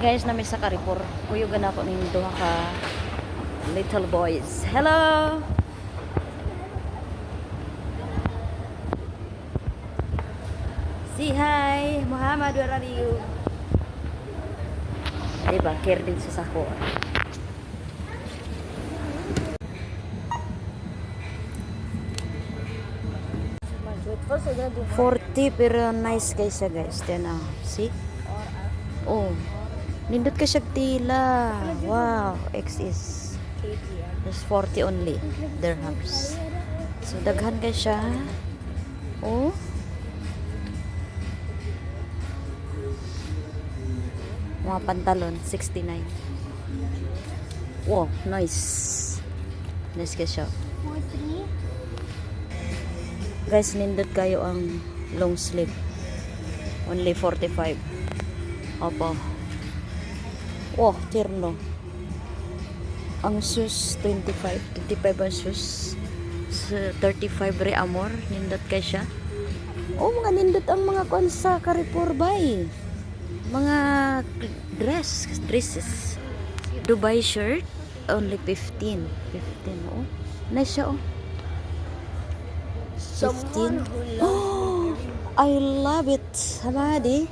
Guys, nami sa Carrefour. Kuyugan ako ng duha ka little boys. Hello! Say hi! Muhammad, where are you? Diba, care din sa sako. 40 pero nice guys guys. Then ah, see? Oh. Nindot ka siya tila. Wow, X is just 40 only dirhams. So daghan ka siya. Oh. Mga pantalon 69. Wow, nice. Nice ka siya. Guys, nindot kayo ang long sleeve. Only 45. Opo. Oh, terno. Ang shoes, 25. 25 ang. So, 35 re amor. Nindot kay siya. Oh, mga nindot ang mga kon sa Carrefour bay. Mga dress, dresses. Dubai shirt, only 15. 15, oh. Nice siya, oh. 15. Oh, I love it. Hamadi.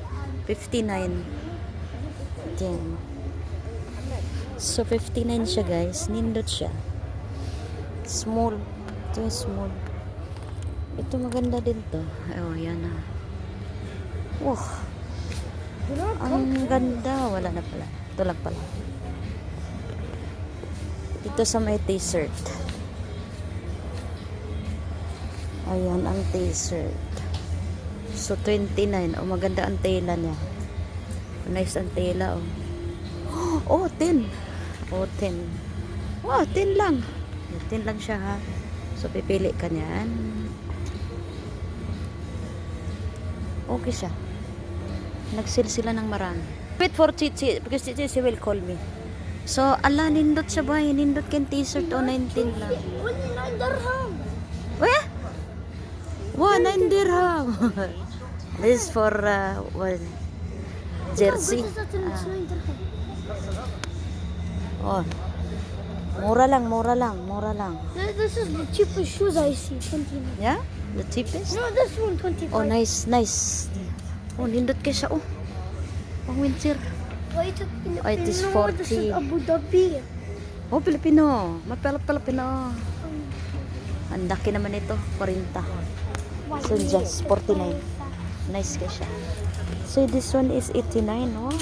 59. Yan. So, 59 siya, guys. Nindot siya. Small. Ito yung small. Ito maganda din to. Oh, yan na. Wow. Ang ganda. Wala na pala. Ito lang pala. Dito sa may t-shirt. Ayan ang t-shirt. So, 29. Oh, maganda ang tela niya. Nice ang tela, oh. Oh, 10. Oh, 10. Wow, 10 lang. 10 lang siya, ha. So, pipili ka niyan. Okay siya. Nag-sale sila ng marami. Wait for Chichi, because Chichi she will call me. So, ala, nindot siya ba? Nindot ken t-shirt, oh, 19 lang. Only nine dirham. Weh? Wow, 9 dirham. This is for uh, what? Jersey. What is that? It's nine dirham. Oh. Mura lang, mura lang, mura lang. Th- This is the cheapest shoes I see. Twenty nine. Yeah? The cheapest? No, this one twenty five. Oh, nice, nice. Oh, nindot kayo siya, oh. Pang winter. Wait, a minute. Oh, it is No, This is 40. Abu Dhabi. Oh, Pilipino. Mapalap Pilipino. Ang laki naman ito, 40. So, just 49. Nice ka siya. So, this one is 89. Wow.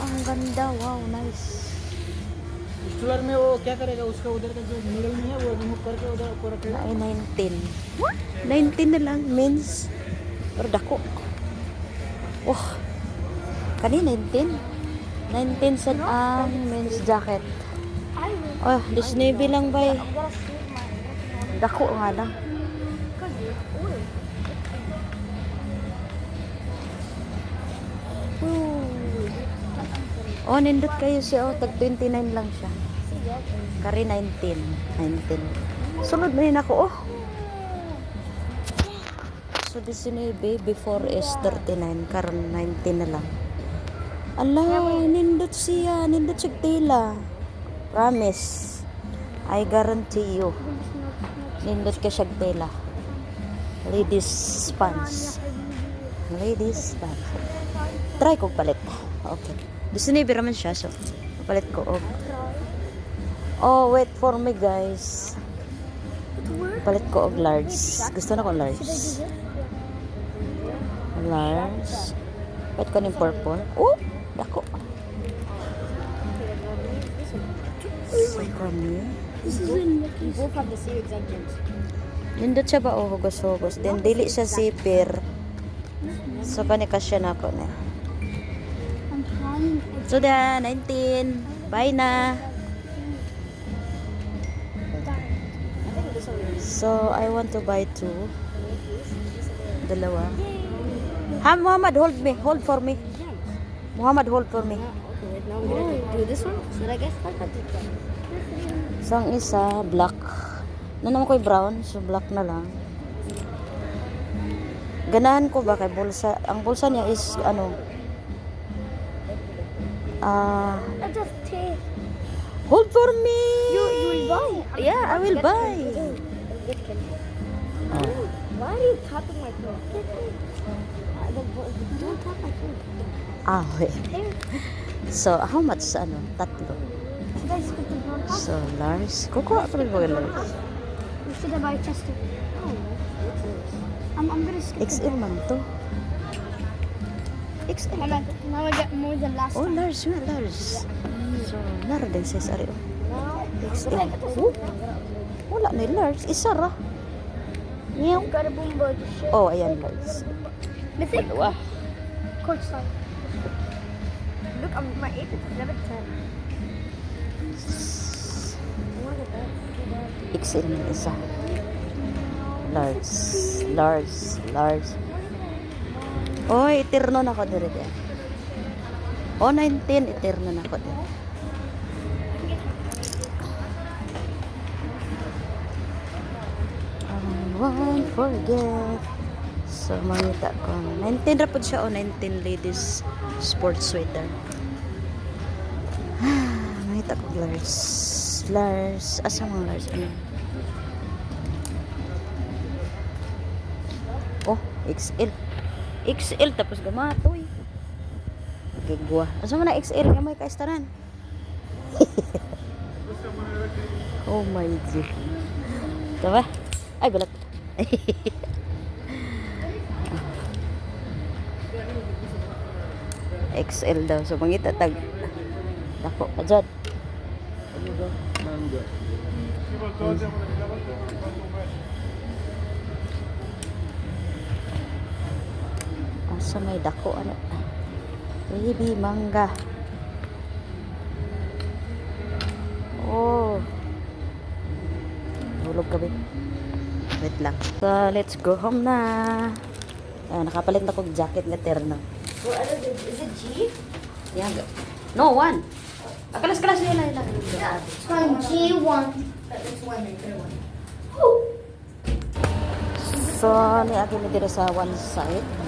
Ang ganda. Wow, nice. Colour में वो क्या करेगा उसका उधर का जो मिडल में है वो रिमूव करके उधर ऊपर रखेगा Na ay 19. What? 19 na lang, means. Pero dako. Oh. Kani 19? 19 sa ang men's jacket. I will. Oh, this navy lang ba eh. I'm gonna save my. Dako nga lang. Oh, nindot kayo siya. Oh, tag 29 lang siya. Kari 19. 19. Sunod na yun ako. Oh. So, this navy before is 39. Karon 19 na lang. Ala, nindot siya. Nindot siya tila. Promise. I guarantee you. Nindot ka siya tela. Ladies pants. Ladies pants. Try ko palit. Okay. Gusto ni raman siya. So, palit ko. Oh. oh, wait for me guys. Palit ko og large. Gusto na ko large. Large. Palit ko ng purple. Oh, dako. So, kami. This is in Mickey's. both have the same exact. Nindot siya ba o hugos-hugos? Then, dili siya zipper. So, kani ka siya na ako na. So, da, 19. Bye na. So, I want to buy two. Dalawa. Ha, Muhammad, hold me. Hold for me. Muhammad, hold for me. Okay, wait, now I'm do this one. So I guess. So, ang isa, black. Na naman ko brown, so black na lang. Ganahan ko ba kay bulsa? Ang bulsa niya is, ano, Ah, I just take. hold for me. You you will buy. Yeah, I will buy. Why are you tapping my phone? Uh, Don't tap my phone. Ah. Here. So, how much sa ano? Tatlo. So, Lars. Kukuha ko rin ko kay Lars. Should I buy just a... Oh, I'm, I'm gonna skip XL man to. XL. I meant, now I get more than last Oh. Lars nga, Lars. So, nara din size ari. oh. Now, XL. Oh, wala ni Lars. Isa ra. Meow. Oh, ayan. Mythic. Dalawa. Court style. Look, I'm my 8 is level 10. What is that? XL man isa. Large. Large. Large. Oh, eterno na ako diri din. Oh, 19, eterno na ako diri. I won't forget. So, mangita ko. 19 ra po siya, oh, 19 ladies sports sweater. mangita ko, Lars. Lars. Asa mga Lars? Ano? Oh, XL. XL tapos gamatoy. Gigwa. Asa man na XL gamay ka istaran. oh my god. Diba? Ay, gulat. XL daw. So, mangita tag. Dako ka dyan. Asa may dako ano? Baby mangga. Oh. Hulog ka ba? Wait lang. So, let's go home na. Ayan, nakapalit na kong jacket nga terno. Well, don't know, is it G? Yan. No, one. Akalas-kalas yun lang. Yeah. From G1. That's one, one. So, niagi mi diri sa one side.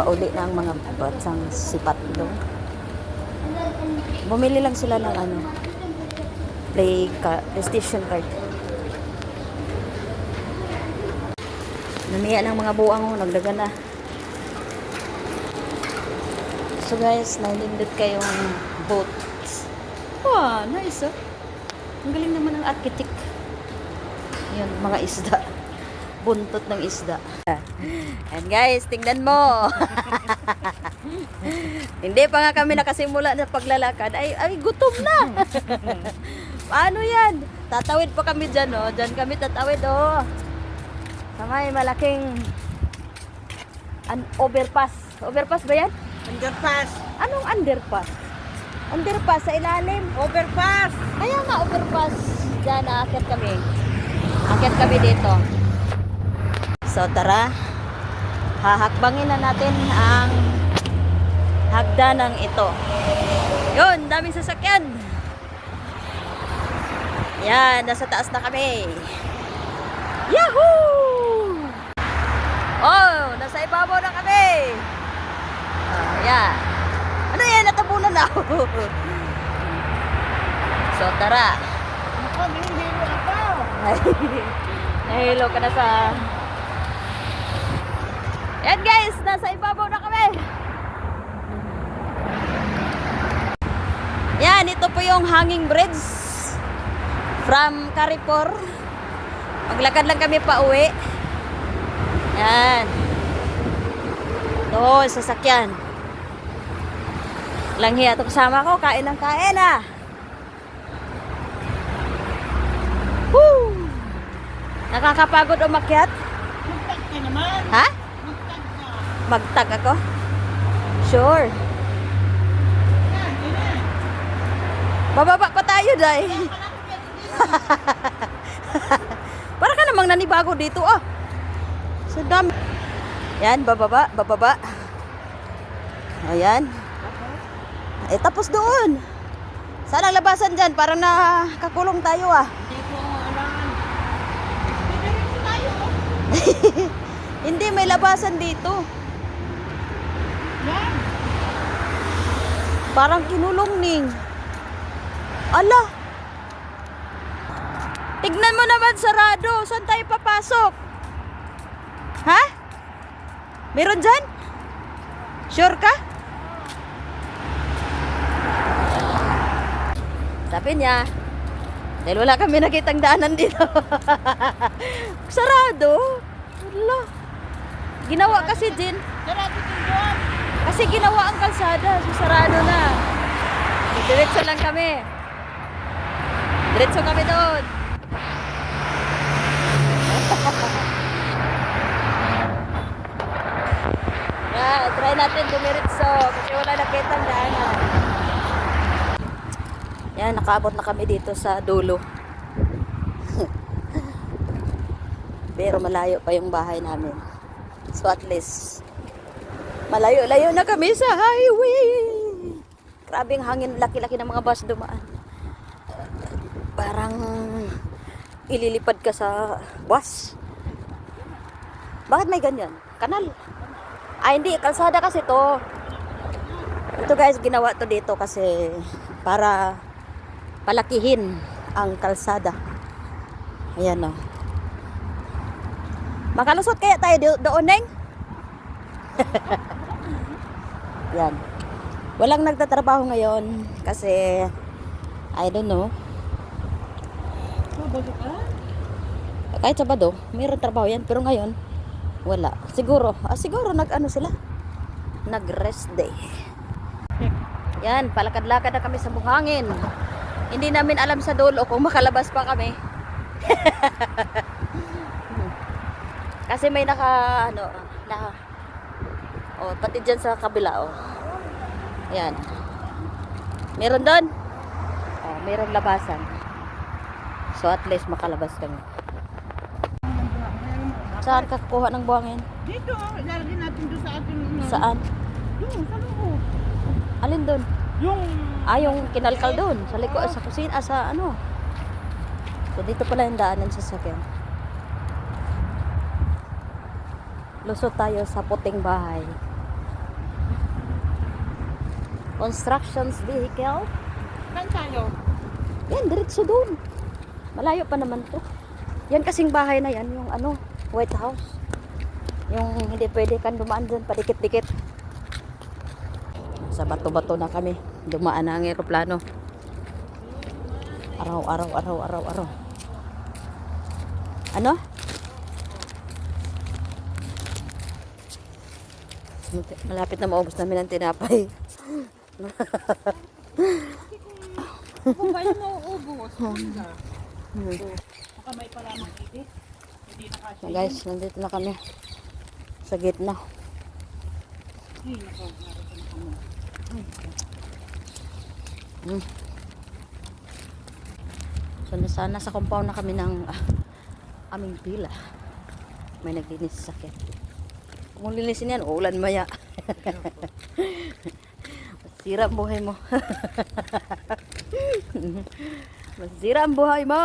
Pauli na ang mga batang sipatlo. Bumili lang sila ng ano, play ka, PlayStation card. Namiya ng mga buwang ho, nagdagan na. So guys, nalindot kayong boat. Wow, nice oh. Ang galing naman ng architect. Yun, mga isda. Buntot ng isda. And guys, tingnan mo. Hindi pa nga kami nakasimula na paglalakad. Ay, ay gutom na. Paano yan? Tatawid pa kami dyan, oh. Dyan kami tatawid, oh. Sa may malaking an overpass. Overpass ba yan? Underpass. Anong underpass? Underpass sa ilalim. Overpass. Kaya nga, overpass. Diyan, aakyat kami. Aakyat kami dito. So, tara. Hahakbangin na natin ang hagdanang ito. Yun, daming sasakyan. Yan, nasa taas na kami. Yahoo! Oh, nasa ibabaw na kami. Oh, yan. Ano yan? Natabunan na ako. so, tara. Ako, binibiro ako. Nahilo ka na sa... Yan guys, nasa ibabaw na kami. Yan, ito po yung hanging bridge from Carrefour. Maglakad lang kami pa uwi. Yan. Ito, sasakyan. Langhi ito kasama ko, kain ng kain ah. Woo! Nakakapagod umakyat? Magtag ka naman. Ha? Magtag ako? Sure. Bababa pa tayo, Day. Para ka namang nanibago dito, ah. Sa dami. Yan, bababa, bababa. Ayan. Eh, tapos doon. Saan ang labasan dyan? Parang nakakulong tayo, ah. Hindi, may labasan dito. Parang kinulong ning. Ala! Tignan mo naman sarado. Saan tayo papasok? Ha? Meron dyan? Sure ka? Sabi niya, dahil wala kami nakitang daanan dito. Sarado. Wala. Ginawa kasi din. Kasi ginawa ang kalsada. So sarado na. So, diretso lang kami. Diretso kami doon. Yeah, try natin dumiretso kasi wala nakitang daanan. Yan, nakaabot na kami dito sa dulo. Pero malayo pa yung bahay namin. So at least, malayo-layo na kami sa highway. Grabing hangin, laki-laki ng mga bus dumaan. Parang ililipad ka sa bus. Bakit may ganyan? Kanal. Ay, hindi. Kalsada kasi to. Ito guys, ginawa to dito kasi para palakihin ang kalsada. Ayan o. Makalusot kaya tayo do- doon, Neng? Yan. Walang nagtatrabaho ngayon kasi I don't know. Kahit Sabado, mayroon trabaho yan. Pero ngayon, wala. Siguro, ah, siguro nag-ano sila? Nag-rest day. Yan, palakad-lakad na kami sa buhangin. Hindi namin alam sa dulo kung makalabas pa kami. Kasi may naka, ano, na, oh, pati dyan sa kabila, oh. Yan. Meron doon? Oh, meron labasan. So at least makalabas kami. Saan ka kuha ng buhangin? Dito, lalagyan natin doon sa ating... Saan? Yung, sa loob. Alin doon? Yung... Ah, yung kinalkal doon. Sa liko, sa kusina, ah, sa ano. So, dito pala yung daanan sa sakyan. Lusot tayo sa puting bahay. Constructions vehicle. Saan tayo? Yan, diretso doon. Malayo pa naman to. Yan kasing bahay na yan, yung ano, White House. Yung hindi pwede kang dumaan dyan, padikit-dikit. Sa bato-bato na kami. Dumaan na ang aeroplano. Araw, araw, araw, araw, araw. Ano? Malapit na maubos namin ang tinapay. Kung kayo mauubos, baka may pala makikit. Hindi na guys, nandito na kami sa gitna. Hmm. So nasa, nasa compound na kami ng ah, aming pila. May naglinis sa sakyan. Kung linisin yan, uulan maya. Masira ang buhay mo. Masira ang buhay mo.